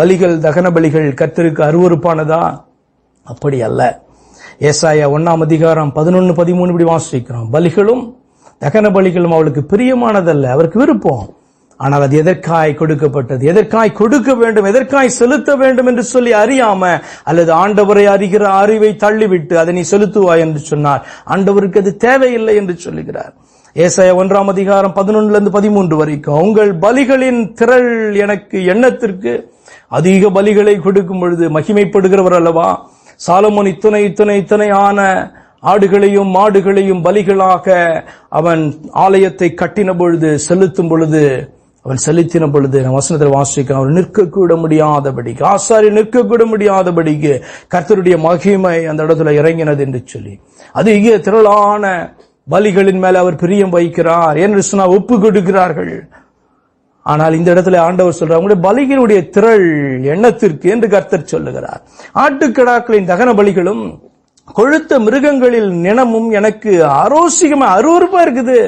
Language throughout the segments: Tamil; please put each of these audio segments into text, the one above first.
பலிகள் தகன பலிகள் கத்திருக்கு அருவருப்பானதா? அப்படி அல்ல. ஏசாயா ஒண்ணாம் அதிகாரம் பதினொன்னு பதிமூணு இப்படி வாசிக்கிறோம். பலிகளும் தகன பலிகளும் அவளுக்கு பிரியமானதல்ல. அவருக்கு விருப்பம். ஆனால் அது எதற்காய் கொடுக்கப்பட்டது? எதற்காய் கொடுக்க வேண்டும்? எதற்காய் செலுத்த வேண்டும் என்று சொல்லி அறியாம அல்லது ஆண்டவரை அறிகிற அறிவை தள்ளிவிட்டு அதை நீ செலுத்துவாய் என்று சொன்னார். ஆண்டவருக்கு அது தேவையில்லை என்று சொல்லுகிறார். ஏசாய ஒன்றாம் அதிகாரம் பதினொன்னுல இருந்து பதிமூன்று வரைக்கும் உங்கள் பலிகளின் திரள் எனக்கு எண்ணத்திற்கு அதிக பலிகளை கொடுக்கும் பொழுது மகிமைப்படுகிறவர் அல்லவா? சாலமோன் இத்தனை இத்தனை இத்தனை ஆன ஆடுகளையும் மாடுகளையும் பலிகளாக அவன் ஆலயத்தை கட்டின பொழுது செலுத்தும் பொழுது அவன் செலுத்தின பொழுது நான் வசனத்தில் வாசிக்க அவர் நிற்கக்கூட முடியாதபடிக்கு ஆசாரி நிற்கக்கூட முடியாதபடிக்கு கர்த்தருடைய மகிமை அந்த இடத்துல இறங்கினது என்று சொல்லி அதிக திரளான பலிகளின் மேல அவர் பிரியம் வைக்கிறார் என்று சொன்னா ஒப்பு கொடுக்கிறார்கள் ஆனால் இந்த இடத்துல ஆண்டவர் சொல்றார் உங்களுடைய பலிகளுடைய திரள் எண்ணத்திற்கு என்று கர்த்தர் சொல்லுகிறார். ஆட்டுக்கடாக்களின் தகன பலிகளும் கொழுத்த மிருகங்களில் நினமும் எனக்கு அரோசிகமா அருவறுப்பா இருக்குது.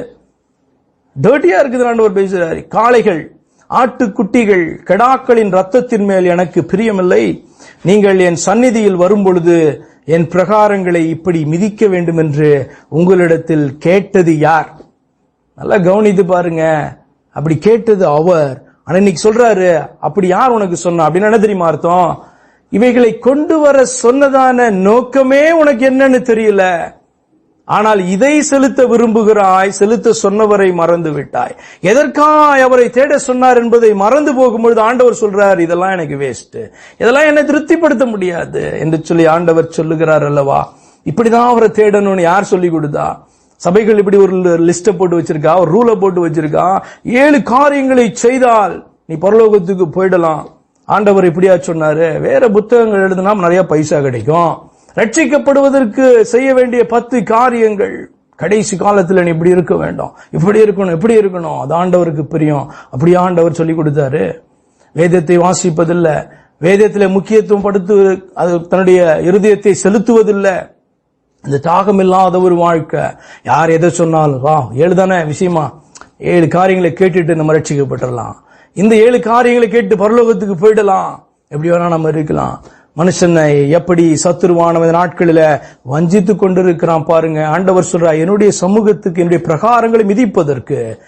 டர்ட்டியா இருக்குது ஆண்டவர் பேசுகிறார் காளைகள் ஆட்டுக்குட்டிகள் கெடாக்களின் ரத்தத்தின் மேல் எனக்கு பிரியமில்லை. நீங்கள் என் சந்நிதியில் வரும்பொழுது என் பிரகாரங்களை இப்படி மிதிக்க வேண்டும் என்று உங்களிடத்தில் கேட்டது யார்? நல்லா கவனித்து பாருங்க. அப்படி கேட்டது அவர். ஆனா இன்னைக்கு சொல்றாரு அப்படி யார் உனக்கு சொன்னா? அப்படின்னு என்ன தெரியுமா அர்த்தம்? இவைகளை கொண்டு வர சொன்னதான நோக்கமே உனக்கு என்னன்னு தெரியல. ஆனால் இதை செலுத்த விரும்புகிறாய் செலுத்த சொன்னவரை மறந்து விட்டாய் எதற்காய் அவரை தேட சொன்னார் என்பதை மறந்து போகும்பொழுது ஆண்டவர் சொல்றார் இதெல்லாம் எனக்கு வேஸ்ட் இதெல்லாம் என்னை திருப்திப்படுத்த முடியாது. என்று சொல்லி ஆண்டவர் சொல்லுகிறார் அல்லவா? இப்படிதான் அவரை தேடணும்னு யார் சொல்லி கொடுத்தா? சபைகள் இப்படி ஒரு லிஸ்ட்டை போட்டு வச்சிருக்கா? ஒரு ரூலை போட்டு வச்சிருக்கா? ஏழு காரியங்களை செய்தால் நீ பரலோகத்துக்கு போயிடலாம். ஆண்டவர் இப்படியா சொன்னாரு? வேற புத்தகங்கள் எழுதினா நிறைய பைசா கிடைக்கும். ரட்சிக்கப்படுவதற்கு செய்ய வேண்டிய பத்து காரியங்கள். கடைசி காலத்தில் நீ இப்படி இருக்க வேண்டும். இப்படி இருக்கணும் இப்படி இருக்கணும். அது ஆண்டவருக்கு பிரியம். அப்படி ஆண்டவர் சொல்லி கொடுத்தாரு. வேதத்தை வாசிப்பதில்லை. வேதத்தில் முக்கியத்துவம் படுத்து அது தன்னுடைய இருதயத்தை செலுத்துவதில்லை. இந்த தாகம் இல்லாத ஒரு வாழ்க்கை. யார் எதை சொன்னாலும் வா ஏழு தானே விஷயமா? ஏழு காரியங்களை கேட்டுட்டு நம்ம ரட்சிக்கப்பட்டுடலாம் இந்த ஏழு காரியங்களை கேட்டு பரலோகத்துக்கு போயிடலாம். எப்படி வேணா நம்ம இருக்கலாம். மனுஷனை எப்படி சத்துருவான நாட்களில வஞ்சித்து கொண்டிருக்கிறான் பாருங்க. ஆண்டவர் சொல்றா என்னுடைய சமூகத்துக்கு என்னுடைய பிரகாரங்களை மிதிப்பதற்கு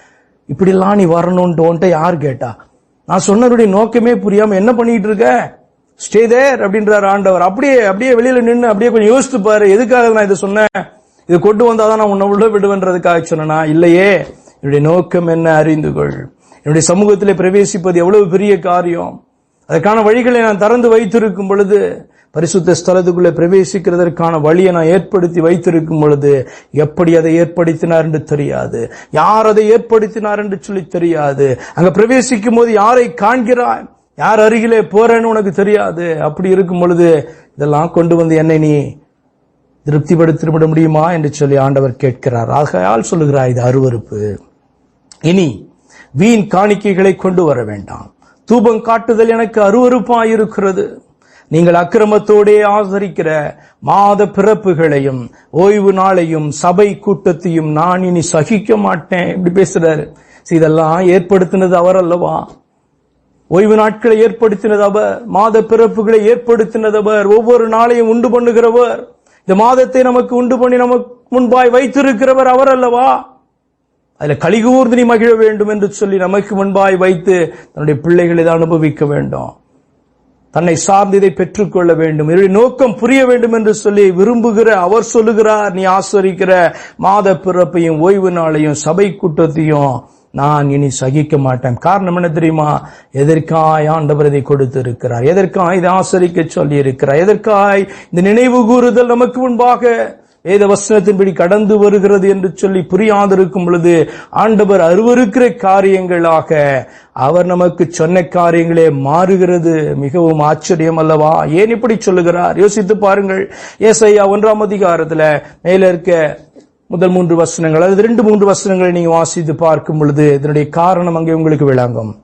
இப்படிலாம் நீ வரணும்ட்டு யார் கேட்டா? நான் சொன்னதுடைய நோக்கமே புரியாம என்ன பண்ணிட்டு இருக்க? ஸ்டே தேர் அப்படின்றார் ஆண்டவர். அப்படியே அப்படியே வெளியில நின்று அப்படியே கொஞ்சம் யோசித்து பாரு. எதுக்காக நான் இதை சொன்னேன்? இதை கொண்டு வந்தாதான் நான் உன்னை உள்ள விடுவேன்றதுக்காக சொன்னா இல்லையே. என்னுடைய நோக்கம் என்ன? அறிந்து கொள். என்னுடைய சமூகத்திலே பிரவேசிப்பது எவ்வளவு பெரிய காரியம்? அதற்கான வழிகளை நான் திறந்து வைத்திருக்கும் பொழுது பரிசுத்த ஸ்தலத்துக்குள்ளே பிரவேசிக்கிறதற்கான வழியை நான் ஏற்படுத்தி வைத்திருக்கும் பொழுது எப்படி அதை ஏற்படுத்தினார் என்று தெரியாது. யார் அதை ஏற்படுத்தினார் என்று சொல்லி தெரியாது. அங்க பிரவேசிக்கும் போது யாரை காண்கிறாய்? யார் அருகிலே போறேன்னு உனக்கு தெரியாது. அப்படி இருக்கும் பொழுது இதெல்லாம் கொண்டு வந்து என்னை நீ திருப்திப்படுத்திவிட முடியுமா என்று சொல்லி ஆண்டவர் கேட்கிறார். ஆகையால் சொல்லுகிறார் இது அருவருப்பு. இனி வீண் காணிக்கைகளை கொண்டு வர வேண்டாம். தூபம் காட்டுதல் எனக்கு அருவறுப்பாயிருக்கிறது நீங்கள் அக்கிரமத்தோடே ஆதரிக்கிற மாத பிறப்புகளையும் ஓய்வு நாளையும் சபை கூட்டத்தையும் நான் இனி சகிக்க மாட்டேன். இப்படி பேசுறாரு. இதெல்லாம் ஏற்படுத்தினது அவர் அல்லவா? ஓய்வு நாட்களை ஏற்படுத்தினது அவர் மாத பிறப்புகளை ஏற்படுத்தினது அவர் ஒவ்வொரு நாளையும் உண்டு பண்ணுகிறவர். இந்த மாதத்தை நமக்கு உண்டு பண்ணி நமக்கு முன்பாய் வைத்திருக்கிறவர் அவர் அல்லவா? அதில் கலிகூர்ந்து நீ மகிழ வேண்டும் என்று சொல்லி நமக்கு முன்பாய் வைத்து தன்னுடைய பிள்ளைகளை இதை அனுபவிக்க வேண்டும். தன்னை சார்ந்து இதை பெற்றுக்கொள்ள வேண்டும். இதனுடைய நோக்கம் புரிய வேண்டும் என்று சொல்லி விரும்புகிற அவர் சொல்லுகிறார் நீ ஆஸ்வரிக்கிற மாத பிறப்பையும் ஓய்வு நாளையும் சபை கூட்டத்தையும் நான் இனி சகிக்க மாட்டேன். காரணம் என்ன தெரியுமா? எதற்காய் ஆண்டவர் இதை கொடுத்து இருக்கிறார் எதற்காய் இதை ஆசரிக்க சொல்லி இருக்கிறார் எதற்காய் இந்த நினைவு கூறுதல் நமக்கு முன்பாக வேத வசனத்தின்படி கடந்து வருகிறது என்று சொல்லி புரியாதிருக்கும் பொழுது ஆண்டவர் அருவருக்கிற காரியங்களாக அவர் நமக்கு சொன்ன காரியங்களே மாறுகிறது. மிகவும் ஆச்சரியம் அல்லவா? ஏன் இப்படி சொல்லுகிறார்? யோசித்து பாருங்கள். ஏசையா ஒன்றாம் அதிகாரத்துல மேல இருக்க முதல் மூன்று வசனங்கள் அல்லது ரெண்டு மூன்று வசனங்களை நீங்க வாசித்து பார்க்கும் பொழுது இதனுடைய காரணம் அங்கே உங்களுக்கு விளங்கும்.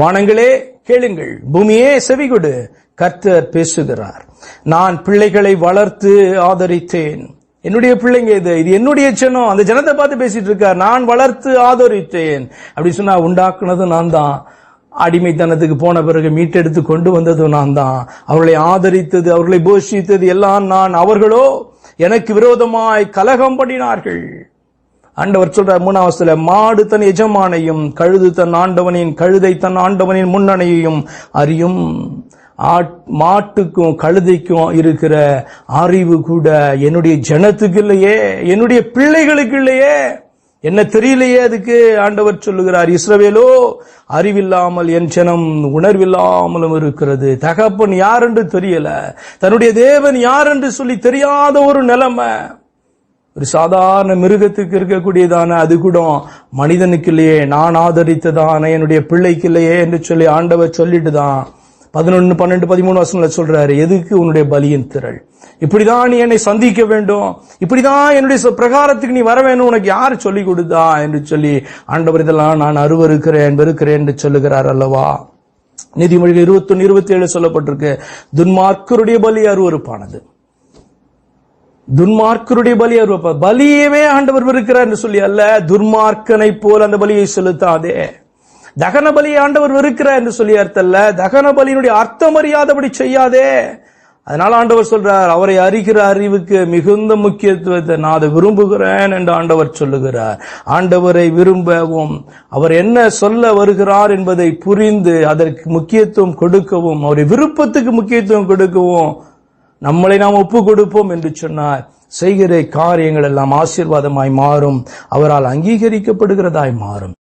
வானங்களே கேளுங்கள். பூமியே செவிகொடு. கர்த்தர் பேசுகிறார். நான் பிள்ளைகளை வளர்த்து ஆதரித்தேன். என்னுடைய பிள்ளைங்க இது. இது என்னுடைய ஜனம். அந்த ஜனத்தை பார்த்து பேசிட்டு இருக்கார் நான் வளர்த்து ஆதரித்தேன். அப்படி சொன்னா உண்டாக்குனது நான் தான் அடிமைத்தனத்துக்கு போன பிறகு மீட்டெடுத்து கொண்டு வந்ததும் நான் தான் அவர்களை ஆதரித்தது அவர்களை போஷித்தது எல்லாம் நான். அவர்களோ எனக்கு விரோதமாய் கலகம் பண்ணினார்கள் ஆண்டவர் சொல்ற மூணாவதுல மாடு தன் எஜமானையும் கழுது தன் ஆண்டவனின் கழுதை தன் ஆண்டவனின் முன்னணையையும் அறியும். ஆட்- மாட்டுக்கும் கழுதைக்கும் இருக்கிற அறிவு கூட என்னுடைய ஜனத்துக்கு இல்லையே என்னுடைய பிள்ளைகளுக்கு இல்லையே. என்ன தெரியலையே அதுக்கு? ஆண்டவர் சொல்லுகிறார் இஸ்ரவேலோ அறிவில்லாமல் என் ஜனம் உணர்வில்லாமலும் இருக்கிறது. தகப்பன் யார் என்று தெரியல. தன்னுடைய தேவன் யார் என்று சொல்லி தெரியாத ஒரு நிலைமை. ஒரு சாதாரண மிருகத்துக்கு இருக்கக்கூடியதான அது கூட மனிதனுக்கு இல்லையே நான் ஆதரித்ததான என்னுடைய பிள்ளைக்கு இல்லையே என்று சொல்லி ஆண்டவர் சொல்லிட்டு தான் பதினொன்று பன்னெண்டு பதிமூணு வருஷங்கள சொல்றாரு எதுக்கு உன்னுடைய பலியின் திரள்? இப்படிதான் நீ என்னை சந்திக்க வேண்டும். இப்படிதான் என்னுடைய பிரகாரத்துக்கு நீ வர வேணும் உனக்கு யார் சொல்லி கொடுத்தா? என்று சொல்லி ஆண்டவர் இதெல்லாம் நான் அருவருக்கிறேன் வெறுக்கிறேன் என்று சொல்லுகிறார் அல்லவா? நீதிமொழிகள் இருபத்தொன்னு இருபத்தி ஏழு சொல்லப்பட்டிருக்கு. துன்மார்க்கருடைய பலி அருவருப்பானது. துன்மார்க்கருடைய பலி அருவப்ப பலியவே ஆண்டவர் இருக்கிறார் என்று சொல்லி அல்ல துர்மார்க்கனை போல் அந்த பலியை செலுத்தாதே. தகன பலி ஆண்டவர் இருக்கிறார் என்று சொல்லி அர்த்தல்ல தகன பலியினுடைய அர்த்தம் அறியாதபடி செய்யாதே. அதனால ஆண்டவர் சொல்றார் அவரை அறிகிற அறிவுக்கு மிகுந்த முக்கியத்துவத்தை நான் அதை விரும்புகிறேன் என்று ஆண்டவர் சொல்லுகிறார். ஆண்டவரை விரும்பவும் அவர் என்ன சொல்ல வருகிறார் என்பதை புரிந்து அதற்கு முக்கியத்துவம் கொடுக்கவும் அவருடைய விருப்பத்துக்கு முக்கியத்துவம் கொடுக்கவும் நம்மளை நாம் ஒப்பு கொடுப்போம் என்று சொன்னார் செய்கிற காரியங்கள் எல்லாம் ஆசீர்வாதமாய் மாறும். அவரால் அங்கீகரிக்கப்படுகிறதாய் மாறும்.